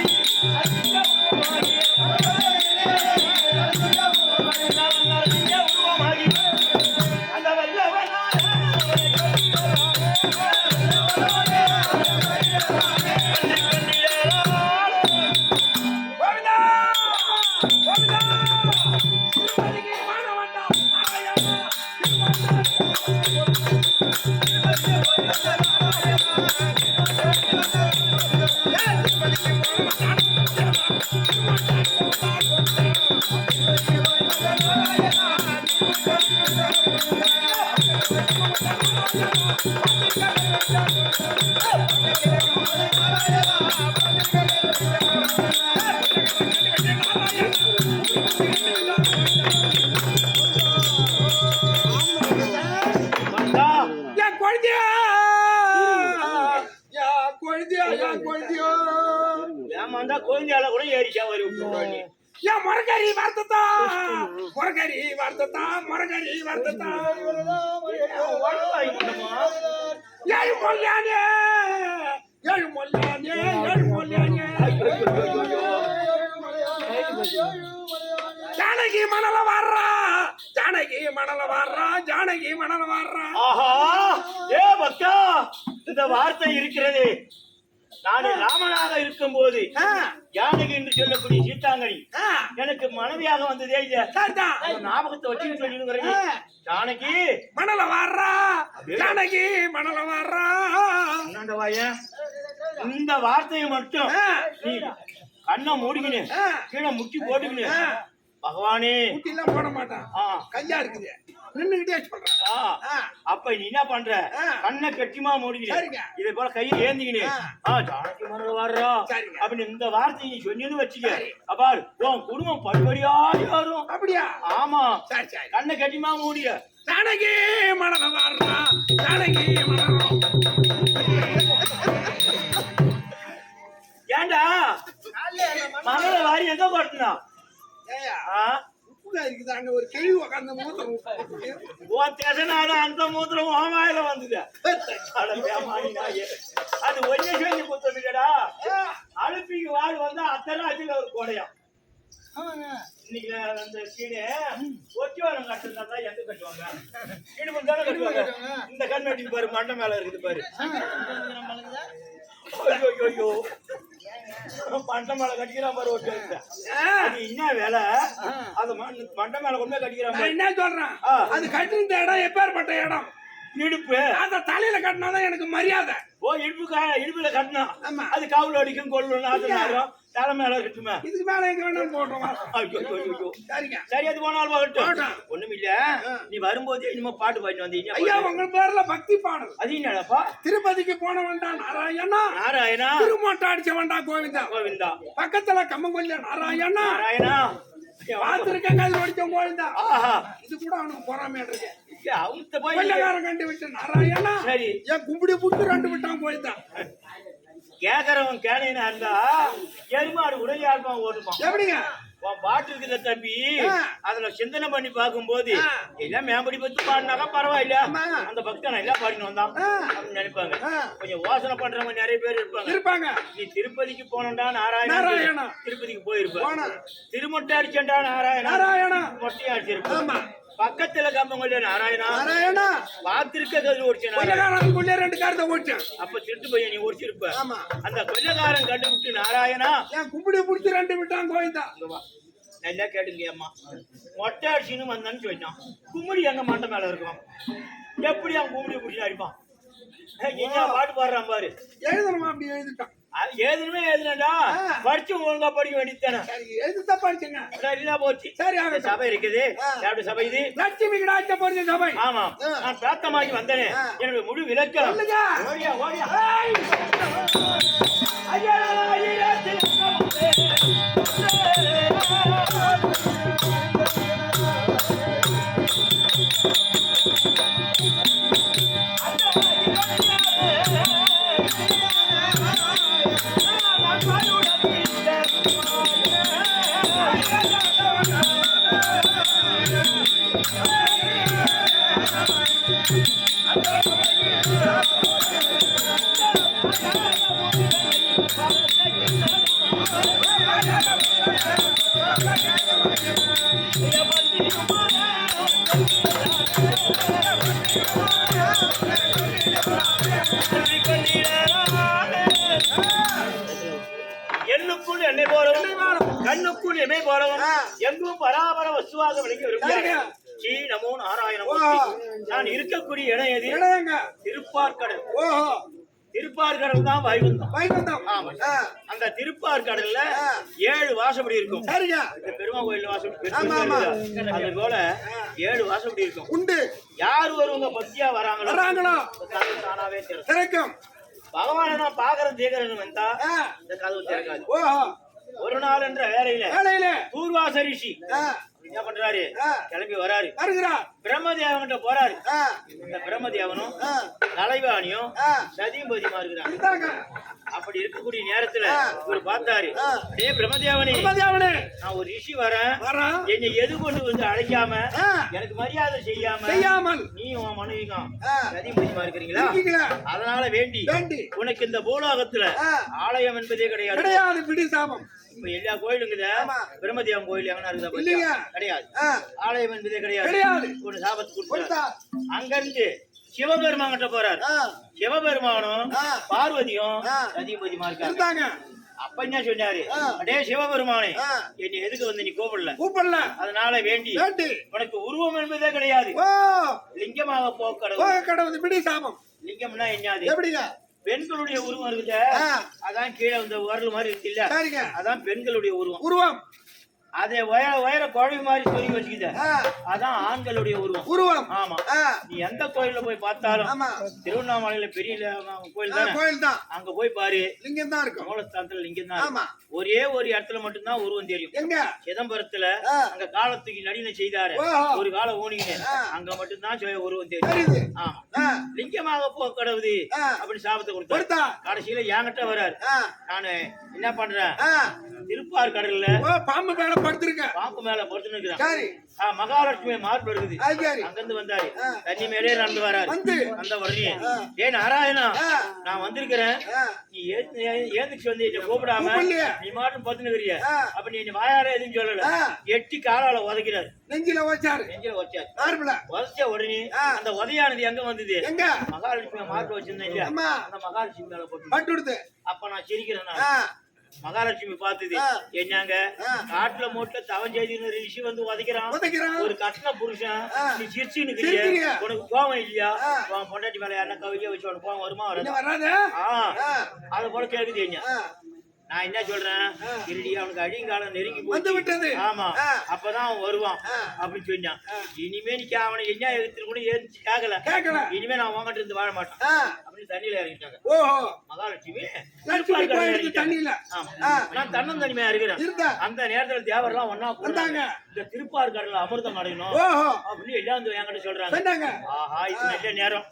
கோவிந்தா! குழந்தையால கூட ஏறிச்சா வரி விட்டுருவாங்க என் முறகரி வர்த்ததா முறகரி வர்த்ததா முறகரி வர்த்ததா ஏழு மொழியானே ஏழு மொழியானே ஏழு மொழியானே ஜானகி மணல வர்றா ஜானகி மணல வர்றா ஜானகி மணல வர்றா. ஆஹா ஏ பக்தா இந்த வார்த்தை இருக்கிறது. நான் ராமனாக இருக்கும்போது ஆ, ஜானகி என்று சொல்லக்கூடிய சீதாங்கனி எனக்கு மனைவியாக வந்ததே இல்ல ஞாபகத்தை வச்சுக்கிட்டு சொல்லிடுங்கிறேன் ஆ. ஜானகி மணல வர்றா. ஜானகி மணல என்னண்ட வாய? இந்த வார்த்தையை மட்டும் நீ கண்ணை மூடிக்கினு. கீழே முட்டி போட்டுக்கினு. பகவானே. குட்டிலாம் போட மாட்டான். கையா இருக்குது. நின்னுகிட்டே சொல்றேன். அப்ப நீ என்ன பண்ற. கண்ணை கட்டிமா மூடிக்கினு. சரிங்க. இதே போல கையை ஏந்திக்கினு. ஆ. ஜானகி மனது. அப்படின்னு இந்த வார்த்தையை நீ சொன்னீன்னு வச்சுக்க. சரி. அப்பாரு உன் குடும்பம் படுபடியாடி வரும். அப்படியா? ஆமா. கண்ணை கட்டிமா மூடிய. ஜானகி மணல வர்றா ஜானகி ஏண்டா? மகள வாரி எங்க போட்டுனா உப்புகா இருக்குது அங்க ஒரு கேள்வி உட்காந்து மூத்தம் உன் திசனால அந்த மூத்திரம் வாயில வந்தது. அது ஒன்னே சொல்லி குத்தமில்லடா அழுப்பிக்கு வாழ் வந்தா அத்தனை அடியில் ஒரு கோடையாம் இன்னைக்கு அந்த சீனு ஒட்டி வரம் கட்டுறதா தான் எங்க கட்டுவாங்க? இடுப்பு தானே கட்டுவாங்க? இந்த கண் வெட்டிக்கு பாரு மண்டை மேல இருக்குது பாரு. ஐயோ, ஐயோ, மண்டை மேல கட்டிக்கிறான் பாரு. அது என்ன வேலை அது மண்டை மேல கொண்டு கட்டிக்கிறான். என்ன சொல்றேன். அது கட்டிருந்த இடம் எப்பேற்பட்ட இடம் இடுப்பு. அந்த தலையில கட்டினாதான் எனக்கு மரியாதை. ஓ இடுப்பு கா- இடுப்புல கட்டினா. ஆமா. அது காவுல அடிக்கும் கொள்ளும் நேரம். தலை மேல கட்டுமே இதுக்கு மேல எங்க வேணாலும் ஐயோ. சரிங்க. சரி அது போனாலும் போகட்டும். ஒண்ணும் இல்ல. நீ வரும்போது இனிமே பாட்டு பாடி வந்தீங்க ஐயா உங்க பேர்ல பக்தி பாடல். அது என்னடாப்பா? திருப்பதிக்கு போனவன்டா நாராயணா. நாராயணா? திருமோட்டை அடிச்சவன்டா கோவிந்தா. கோவிந்தா. பக்கத்துல கம்மங்கொல்ல நாராயணா. நாராயணா? பார்த்திருக்கேன் கல் அடிச்ச கோவிந்தா. ஆஹா. இது கூட அவனுக்கு பொறாமையா இருக்கு. இங்க அவுத்த போய் கொள்ளக்காரன் கண்டு விட்டு நாராயணா சரி. என் கும்பிடி புட்டு ரெண்டு விட்டான் கோவிந்தா கேக்குறவன் இருந்தா எருமாடு யாருப்பான் ஓடுமா எப்படிங்க? உன் பாட்டு இருக்குல்ல தம்பி. அதுல சிந்தனை பண்ணி பார்க்கும்போது. எல்லாம் மேம்படி பத்தி பாடினாக்கா பரவாயில்ல. அந்த பக்தன் எல்லாம் பாடினு வந்தான். அப்படின்னு நினைப்பாங்க. கொஞ்சம் யோசனை பண்றவங்க நிறைய பேர் இருப்பாங்க. இருப்பாங்க. நீ திருப்பதிக்கு போனடா நாராயணா. திருப்பதிக்கு போயிருப்ப. திருமொட்டை அடிச்சண்டா நாராயணா நாராயணா மொட்டையும் அடிச்சிருப்ப. ஆமா. பக்கத்துல கம்பங்கொல்ல நாராயணா? நாராயணா! பார்த்திருக்க கல் ஓடிச்ச நாராயணா கொள்ளக்காரனுக்குள்ளே ரெண்டு காரத்தை ஓட்டேன் அப்ப திருட்டு பையன் நீ ஓடிச்சிருப்ப ஆமா. அந்த கொள்ளக்காரன் கண்டுபிடிச்சு நாராயணா? என் கும்பிடி புடிச்சு ரெண்டு விட்டான் வா. நல்லா கேட்டுங்க அம்மா. மொட்டை அடிச்சுன்னு வந்தான்னு சொல்லிட்டான். கும்மிடி எங்க மண்டை மேல இருக்கும்? எப்படி அவன் கும்மிடி பிடிச்சி அடிப்பான்? என்ன பாட்டு பாடுறான் பாரு. எழுதணுமா அப்படி எழுதிட்டான்? ஏதுமே எழுதுனடா. படிச்சு ஒழுங்கா படிக்க வேண்டியதானே சரி எழுதி தப்பா அடிச்சுங்க சரியா போச்சு. சரி ஆகட்டும். சபை இருக்குது. ஆ. எப்படி சபை இது. லட்சுமி கிடாச்ச சபை. ஆமா. நான் பிரார்த்தமாகி வந்தேனே. என்னுடைய முழு விளக்கம். ஓடியா ஓடியா! ஐயா, ஐயா, கண்ணுக்குள் எமை போறவன் எங்கும் பராபர வசுவாக விளங்கி வருகிறார். ஸ்ரீ நமோ நாராயணமூர்த்தி நான் இருக்கக்கூடிய இடம் எது? திருப்பார்கடல். திருப்பார்கடல் தான் வைகுந்தம் வைகுந்தம் ஆமா. அந்த திருப்பார்கடல்ல ஏழு வாசப்படி இருக்கும். சரிங்க. இந்த பெருமா கோயில் வாசப்படி. அது போல ஏழு வாசப்படி இருக்கும். உண்டு. யார் ஒருவங்க பக்தியா வராங்களோ வராங்களோ? தானாவே திறக்கும். பகவானை நான் பாக்குறேன் தீகரன் வந்தா இந்த கதவு திறக்காது. ஒரு நாள் என்ற வேலையில வேலையில. பூர்வாச ரிஷி என்ன பண்றாரு. கிளம்பி வராரு. வருகிறார். பிரம்மதேவன்கிட்ட போறாரு. இந்த பிரம்மதேவனும் தலைவாணியும். சதியும் இருக்கிறாங்க? இந்தாங்க. அப்படி இருக்கக்கூடிய நேரத்துல. இவர் பார்த்தாரு. டே பிரம்மதேவனே பிரம்மதேவனே, நான் ஒரு ரிஷி வரேன் வரான். என்னை எது கொண்டு வந்து அழைக்காம எனக்கு மரியாதை செய்யாம செய்யாமல் நீ உன் மனைவிக்கும் இருக்கிறீங்களா? அதனால வேண்டி வேண்டி உனக்கு இந்த பூலோகத்துல. ஆலயம் என்பதே கிடையாது கிடையாது பிடி சாபம் இப்ப எல்லா கோயிலுங்குத ஆமா. பிரம்மதேவன் கோயில் எவனா இருக்குதா? கிடையாது ஆலயம் என்பதே கிடையாது கிடையாது. ஒரு சாபத்து கொடுத்தா கொடுத்தா. அங்கிருந்து சிவபெருமான் கிட்ட போறாரு சிவபெருமானும். பார்வதியும். சதிபதிமா இருக்காங்க. அப்ப என்ன சொன்னாரு. அடே சிவபெருமானே. என்னை எதுக்கு வந்து நீ கூப்பிடல கூப்பிடல. அதனால வேண்டி. உனக்கு உருவம் என்பதே கிடையாது லிங்கமாக போக கடவுள் பிடி சாபம். லிங்கம்னா என்னது எப்படிங்க? பெண்களுடைய உருவம் இருக்குது ஆ. அதான் கீழே இந்த வரல் மாதிரி இருக்கு இல்ல. அதான் பெண்களுடைய உருவம் உருவம் அதே உயர உயர குழவி மாதிரி சொல்லி வச்சுக்குது ஆ, அதான் ஆண்களுடைய உருவம். உருவம். ஆமா. நீ எந்த கோயில்ல போய் பார்த்தாலும் திருவண்ணாமலையில பெரிய கோயில் தானே கோயில் தான்? அங்க போய் பாரு. லிங்கம் தான் இருக்கும். மூலஸ்தானத்துல லிங்கம் தான். ஒரே ஒரு இடத்துல மட்டும்தான் உருவம் தெரியும். எங்க? சிதம்பரத்துல. அங்க காலத்துக்கு நடின செய்தாரு. ஒரு காலம் ஊனிங்க. அங்க மட்டும்தான் உருவம் தெரியும். ஆமா. லிங்கமாக போ கடவுது ஆ. அப்படி சாபத்தை கொடுத்தா. கடைசியில என்கிட்ட வராரு. நானு என்ன பண்றேன்? திருப்பார் கடல்ல பாம்பு மேல படுத்திருக்க. பாம்பு மேல நிற்கிறேன் சரி. மகாலட்சுமி மார்பு இருக்குது அங்கிருந்து வந்தாரு. தண்ணி மேலே நடந்து வராரு. அந்த உடனே. ஏ நாராயணா. நான் வந்திருக்கிறேன். நீ ஏந்துச்சு வந்து என்ன கூப்பிடாம. நீ மாட்டும் பத்துனுக்கிறிய. அப்ப நீ வாயார எதுவும் சொல்லல. எட்டி காலால உதைக்கிறாரு. நெஞ்சில வச்சாரு நெஞ்சில வச்சாரு உதைச்ச உடனே. அந்த உதையானது எங்க வந்தது? எங்க? மகாலட்சுமி மார்பு வச்சிருந்தேன் இல்லையா. அந்த மகாலட்சுமி மேல போட்டு அப்ப நான் சிரிக்கிறேன் மகாலட்சுமி பார்த்தது. என்னங்க. காட்டுல மூட்டுல தவம் செய்து ரிஷி வந்து உதைக்கிறான். ஒரு கட்டின புருஷன். நீ சிரிச்சுன்னு. உனக்கு கோவம் இல்லையா. உன் பொண்டாட்டி மேல யாருன்னா கவிதையை வச்சு உனக்கு கோவம் வருமா வராதா அது போல கேக்குது என்ன நான் என்ன சொல்றேன் ஆ. இருடி அவனுக்கு அடிங்காலம் நெருங்கி வந்து போச்சு விட்டது. ஆமா. அப்பதான் அவன் வருவான். அப்படின்னு சொன்னான் இனிமே நீ அவனை என்ன எடுத்துட்டு கூட ஏறிச்சு கேட்கல கேட்கல. இனிமே நான் உங்ககிட்ட இருந்து வாழ மாட்டான் தண்ணியில இறங்கிட்டாங்க. ஓஹோ. மகாலட்சுமி. லட்சுமி தண்ணியில. ஆமா. ஆ. நான் தன்னந்தனிமையா இருக்கிறேன் இருந்தா. அந்த நேரத்துல தேவரெல்லாம் ஒன்னா வந்தாங்க. இந்த திருப்பார் கடல்ல அமிர்தம் அடையணும். அப்படின்னு எல்லாம் வந்து என்கிட்ட சொல்றாங்க. ஆஹா இது நல்ல நேரம்.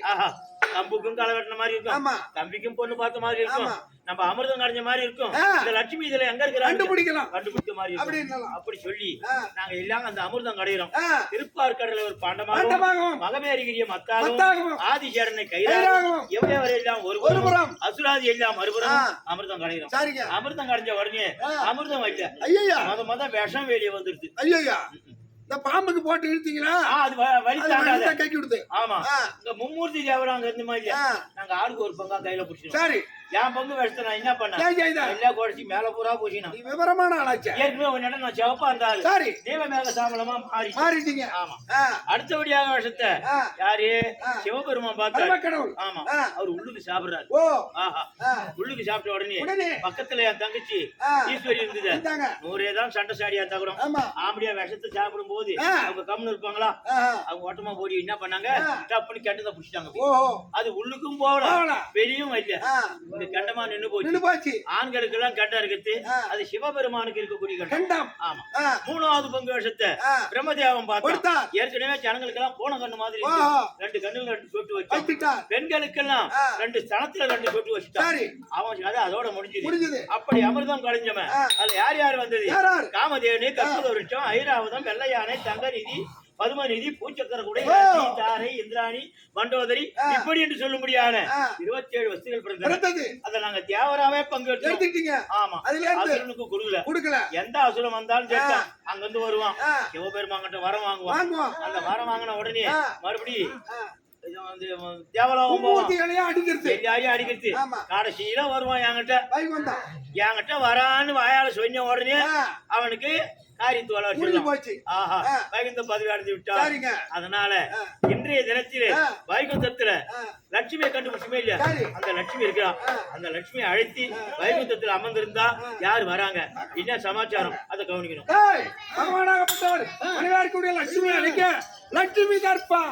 ஆஹா. தம்புக்கும் களை வெட்டின மாதிரி இருக்கும். தம்பிக்கும் பொண்ணு பார்த்த மாதிரி இருக்கும். நம்ம அமிர்தம் கடைஞ்ச மாதிரி இருக்கும். இந்த லட்சுமி இதுல எங்க இருக்கிறாங்க கண்டுபிடிக்கலாம். கண்டுபிடிக்க மாதிரி இருக்கும். அப்படி சொல்லி. நாங்க எல்லாம் அந்த அமிர்தம் கடையிறோம். திருப்பார் கடல ஒரு பாண்டமாகவும் மகமேரிகிரிய மத்தாகவும் ஆதிசேரனை கைலாகவும் எவ்வளவு எல்லாம் ஒரு ஒரு புறம், அசுராதி எல்லாம் மறுபுறம். அமிர்தம் கடையிறோம். அமிர்தம் கடைஞ்ச உடனே. அமிர்தம் வைக்க ஐயா முத முத விஷம் வெளியே வந்துருது ஐயா இந்த பாம்புக்கு போட்டு இழுத்தீங்களா? அது வலி அது தாங்காத வலிதான் கை கொடுத்து ஆமா. இந்த மும்மூர்த்தி தேவரம் அங்க இருந்த மாதிரி. நாங்க ஆளுக்கு ஒரு பங்கா கையில பிடிச்சிருவோம். சரி. என் பங்கு விஷத்தை நான் என்ன பண்ணேன்? ஏன் செய்த? எல்லாம் குறைச்சி மேல பூரா பூசினோம் நீ விவரமான ஆளாச்சே. ஏற்கனவே இடம் நான் சிவப்பா இருந்தாலும் சரி. தேவ மேக சாமலமா மாறி மாறிட்டீங்க. ஆமா. அடுத்தபடியாக விஷத்தை. யாரு. சிவபெருமான் பார்த்தாரு. பரமக்கடவுள். ஆமா. அவர் உள்ளுக்கு சாப்பிடுறாரு. ஓ. ஆஹா. உள்ளுக்கு சாப்பிட்ட உடனே உடனே. பக்கத்துல என் தங்கச்சி. ஈஸ்வரி இருந்தது. நூறே தான் சண்டை சாடியா இருந்தா கூட ஆமா. ஆம்படியா விஷத்தை சாப்பிடும் போது. அவங்க கம்னு இருப்பாங்களா. அவங்க ஓட்டமா போடி என்ன பண்ணாங்க. டப்புன்னு கெட்டதை புடிச்சிட்டாங்க அது உள்ளுக்கும் போகல. வெளியும் ஆ, இந்த கண்டமா நின்னு போச்சு. நின்னு போச்சு ஆண்களுக்கு எல்லாம் கண்டம் இருக்குது. அது சிவபெருமானுக்கு இருக்கக்கூடிய கண்டம் கண்டம். ஆமா. ஆ, மூணாவது பங்கு வருஷத்தை. பிரம்மதேவம் பார்த்தா. ஏற்கனவே ஜனங்களுக்கு எல்லாம் போன கண்ணு மாதிரி. ரெண்டு கண்ணுல ரெண்டு சொட்டு பெண்களுக்கெல்லாம் ஆ. ரெண்டு ஸ்தலத்துல ரெண்டு சொட்டு வச்சுட்டான் அவன் அது அதோட முடிஞ்சது. அப்படி அமிர்தம் கடைஞ்சவன் ஆ. அதுல யார் யார் வந்தது? காமதேவனி கற்பக விருட்சம் ஐராவதம் வெள்ளையானை தங்கநிதி பதுமநிதி பூச்சக்கர கூட. தாரை இந்திராணி மண்டோதரி இப்படி என்று சொல்லும்படியான. இருபத்தி ஏழு வசதிகள் பிறந்தது. அதை நாங்க தேவராவே பங்கு எடுத்தோம் எடுத்துட்டீங்க ஆமா அதுல அசுரனுக்கு கொடுக்கல. கொடுக்கல. எந்த அசுரம் வந்தாலும் சேர்த்தான் அங்க இருந்து வருவான். சிவபெருமாங்கிட்ட வரம் வாங்குவான். அந்த வரம் வாங்கின உடனே. மறுபடி இலையா அடிக்கிறது எல்லாரையும் அடிக்கிறது ஆமா. கடைசியில வருவான் என்கிட்ட. என்கிட்ட வரான்னு வாயால சொன்ன உடனே ஆ. முடிஞ்சு வளர்ச்சி போச்சு. ஆஹா. வைகுந்த பதவி விட்டான் சரிங்க. அதனால. இன்றைய தினத்திலே. வைகுந்தத்துல. லட்சுமியை கண்டுபிடிச்சுமே இல்லையா? சரி. அந்த லட்சுமி இருக்கிறா. அந்த லட்சுமியை அழைத்தி வைகுந்தத்துல அமர்ந்திருந்தா யார் வராங்க? என்ன சமாச்சாரம்? அதை கவனிக்கணும். பகவானாகப்பட்டவர். மனிதர்களுடைய அழைக்க லட்சுமி தர்ப்பா.